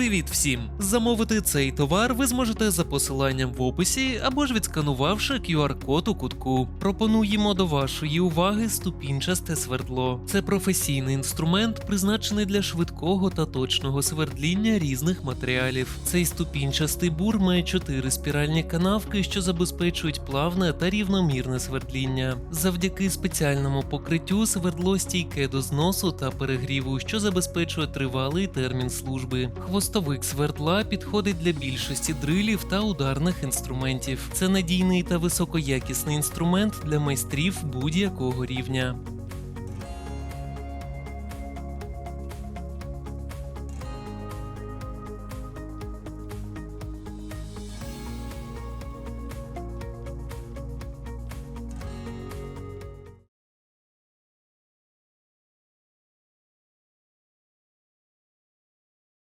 Привіт всім! Замовити цей товар ви зможете за посиланням в описі або ж відсканувавши QR-код у кутку. Пропонуємо до вашої уваги ступінчасте свердло. Це професійний інструмент, призначений для швидкого та точного свердління різних матеріалів. Цей ступінчастий бур має чотири спіральні канавки, що забезпечують плавне та рівномірне свердління. Завдяки спеціальному покриттю свердло стійке до зносу та перегріву, що забезпечує тривалий термін служби. Хвостовик свердла підходить для більшості дрилів та ударних інструментів. Це надійний та високоякісний інструмент для майстрів будь-якого рівня.